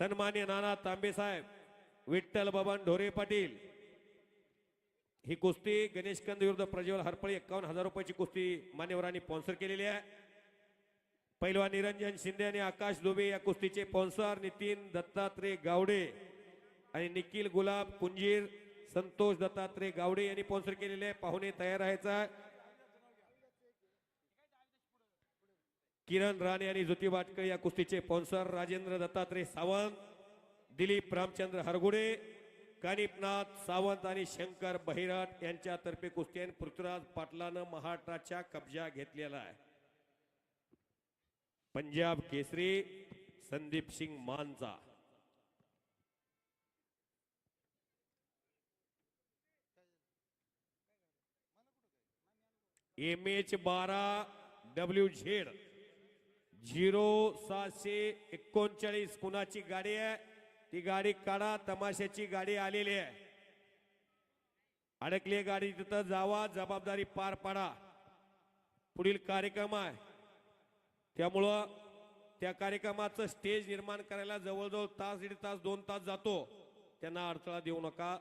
सन्मान्य नाना तांबे साहेब विठ्ठल बबन ढोरे पाटील ही कुस्ती गणेशकंद विरुद्ध प्रज्वल हरपळी एकावन्न हजार रुपयाची कुस्ती मान्यवरांनी स्पॉन्सर केलेली आहे. पहिलवान निरंजन शिंदे आणि आकाश दुबे या कुस्तीचे स्पॉन्सर नितीन दत्तात्रय गावडे आणि निखिल गुलाब कुंजीर संतोष दत्तात्रय गावडे यांनी स्पॉन्सर केलेले आहे. पाहुणे तयार राहायचा किरण राणे आणि ज्योती वाटकर या कुस्तीचे स्पॉन्सर राजेंद्र दत्तात्रय सावंत दिलीप रामचंद्र हरगुडे कानिपनाथ सावंत आणि शंकर बहिरट यांच्यातर्फे कुस्ती आणि पृथ्वीराज पाटलानं महाराष्ट्राच्या कब्जा घेतलेला आहे. पंजाब केसरी संदीप सिंग मानचा एम एच बारा डब्ल्यू झेड. झिरो सहाशे एकोणचाळीस कुणाची गाडी आहे? ती गाडी काढा तमाशाची गाडी आलेली आहे. अडकली गाडी तिथं जावा जबाबदारी पार पाडा. पुढील कार्यक्रम आहे. त्यामुळं त्या कार्यक्रमाचं स्टेज निर्माण करायला जवळजवळ तास दीड तास दोन तास जातो. त्यांना अडथळा देऊ नका.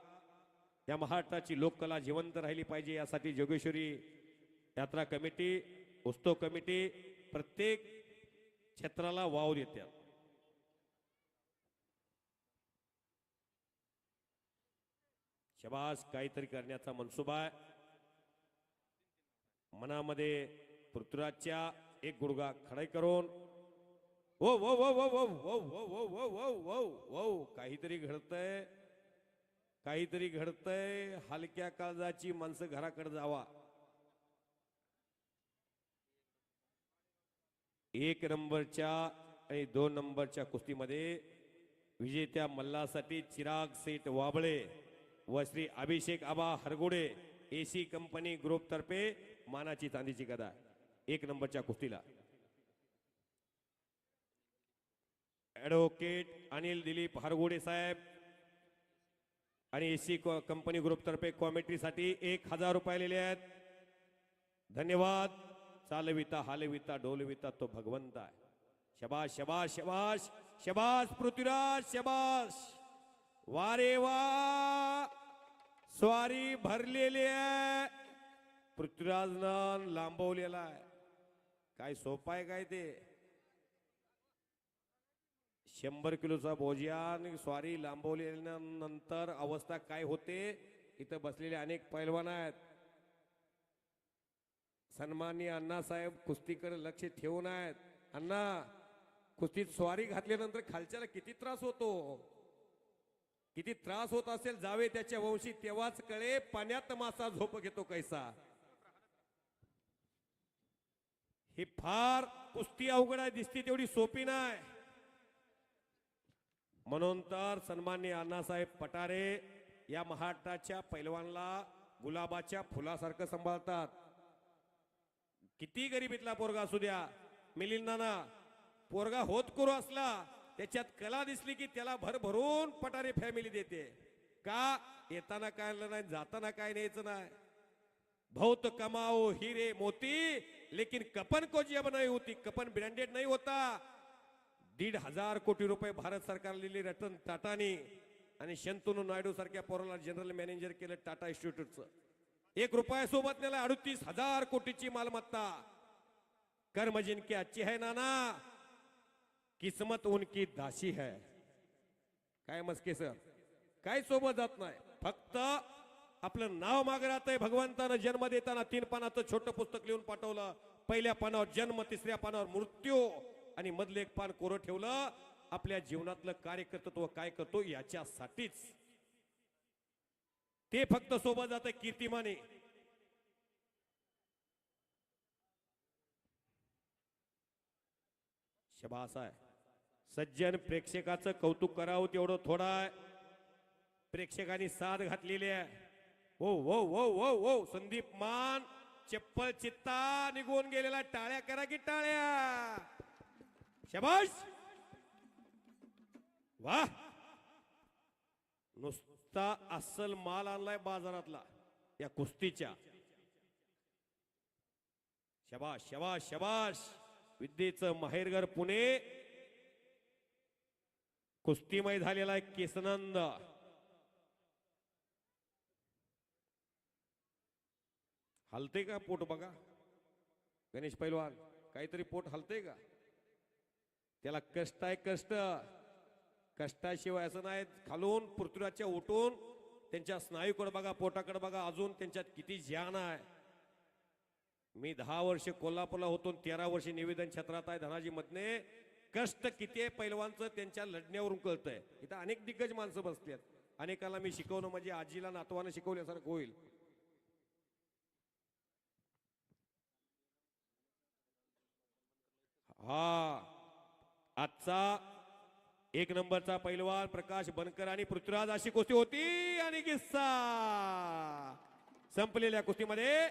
या महाराष्ट्राची लोककला जिवंत राहिली पाहिजे यासाठी जोगेश्वरी यात्रा कमिटी उत्सव कमिटी प्रत्येक क्षेत्राला वाव देतात शबास काहीतरी करण्याचा मनसुबा आहे मनामध्ये पृथ्वीराजच्या एक गुडगा खडाई करून ओ वो वो वो वो वो वो वो वो वो वो वो काहीतरी घडतंय काहीतरी घडतंय हलक्या काळजाची माणसं घराकडे जावा एक नंबरच्या आणि दोन नंबरच्या कुस्तीमध्ये विजेत्या मल्लासाठी चिराग सेठ वाबळे व Shri Abhishek Aba Hargude AC company group तर्फे मानाची चांदीची गदा. एक नंबरच्या कुस्तीला. ॲडव्होकेट अनिल दिलीप हरगुडे साहेब आणि एसी कंपनी ग्रुप तर्फे कॉमेंट्रीसाठी एक हजार रुपये आलेले आहेत. धन्यवाद. चालविता हालविता डोलविता तो भगवंत आहे शबाश शबाश शबाश शबाश पृथ्वीराज शबाश वारे वा स्वारी भरलेली आहे पृथ्वीराजनं लांबवलेला आहे काय सोपं आहे काय ते शंभर किलोचा भोजिया आणि स्वारी लांबवल्यानंतर अवस्था काय होते इथं बसलेले अनेक पैलवान आहेत सन्माननीय अण्णासाहेब कुस्तीकडे लक्ष ठेवून आहेत. अण्णा कुस्तीत स्वारी घातल्यानंतर खालच्याला किती त्रास होतो? किती त्रास होत असेल जावे त्याच्या वंशी तेव्हाच कळे पाण्यात मासा झोप घेतो कैसा. ही फार कुस्ती अवघड आहे दिसती तेवढी सोपी नाही. म्हणून तर सन्मान्य अण्णासाहेब पटारे या महाराष्ट्राच्या पैलवानला गुलाबाच्या फुलासारखं सांभाळतात. किती गरिबीतला पोरगा असू द्या मिलिंदाना पोरगा होत करू असला त्याच्यात कला दिसली की त्याला भरभरून पटारे फॅमिली देते. का? येताना काय नाही जाताना काय न्यायचं नाही. भौत कमाओ हिरे मोती लेकिन कपन को नाही होती कपन ब्रँडेड नाही होता. दीड हजार कोटी रुपये भारत सरकार लिहिली रतन टाटानी आणि शंतनू नायडू सारख्या पोराला जनरल मॅनेजर केलं टाटा इन्स्टिट्यूटचं एक रुपया सोबत नेला अडतीस हजार कोटीची मालमत्ता. कर्म जिनकी अच्छी है नाना? किस्मत उनकी दासी है. काय मस्के सर काय सोबत जात नाही. फक्त आपलं नाव माग राहतंय भगवंतानं जन्म देताना तीन पानाचं छोटं पुस्तक लिहून पाठवलं. पहिल्या पानावर जन्म तिसऱ्या पानावर मृत्यू आणि मधले एक पान कोरं ठेवलं. आपल्या जीवनातलं कार्यकर्तत्व काय करतो याच्यासाठीच. ते फक्त सोबत जात कीर्तिमाने. शबास आहे. सज्जन प्रेक्षकाचं कौतुक करावं तेवढं थोडा प्रेक्षकांनी साथ घातलेली आहे. ओ ओ ओ ओ ओ संदीप मान चप्पल चित्ता निघून गेलेला टाळ्या करा की टाळ्या. शबाश वा नुसता अस्सल माल आणलाय बाजारातला या कुस्तीच्या. शबाश शबाश शबाश. विद्येचं माहेरघर पुणे. कुस्तीमय झालेला आहे केसनंद. हलते का पोट बघा? गणेश पैलवान काहीतरी पोट हलते का? त्याला कष्ट आहे कष्ट. कष्टाशिवाय असं नाही. खालून पृथ्वीराजच्या उठून त्यांच्या स्नायूकडे बघा पोटाकडे बघा अजून त्यांच्यात किती ज्ञान आहे. मी दहा वर्ष कोल्हापूरला होतो तेरा वर्ष निवेदन क्षेत्रात आहे धनाजी मधने. कष्ट किती आहे पैलवानचं त्यांच्या लढण्यावरून कळतंय. इथं अनेक दिग्गज माणसं बसली आहेत. अनेकाला मी शिकवणं म्हणजे आजीला नातवानं शिकवल्यासारखं होईल. हा. आजचा एक नंबरचा पैलवान प्रकाश बनकर आणि पृथ्वीराज अशी कुस्ती होती आणि किस्सा. संपलेल्या कुस्तीमध्ये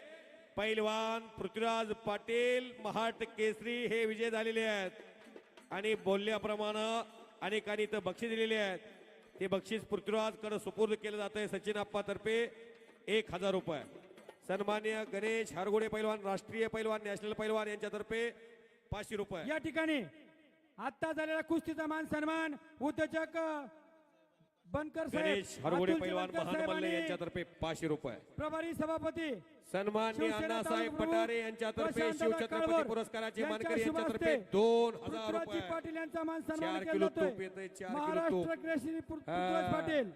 पैलवान पृथ्वीराज पाटील महाट केसरी हे विजय झालेले आहेत. आणि बोलल्याप्रमाणे अनेकांनी इथं बक्षीस दिलेले आहेत. ते बक्षीस पृथ्वीराजकडे सुपूर्द केलं जात आहे सचिन आप्पातर्फे एक हजार रुपये. सन्मान्य गणेश हरगोडे पैलवान राष्ट्रीय पैलवान नॅशनल पैलवान यांच्यातर्फे पाचशे रुपये. या ठिकाणी आता झालेला कुस्तीचा मान सन्मान उद्योजक बनकर साहेब गणेश हरगोडे अतुलजी पैलवान बनकर महान साहेब मल्ले आणि यांच्यातर्फे पाचशे रुपये. प्रभारी सभापती सन्माननीय अण्णासाहेब प्रमुख यांच्यातर्फे शिवछत्रपती पुरस्काराचे मानकरी यांच्यातर्फे दोन हजार रुपये. पाटील यांचा मान सन्मान केला जातोय. महाराष्ट्र. पाटील.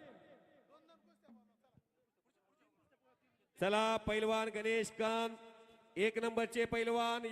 चला पैलवान गणेश कांत एक नंबरचे पैलवान.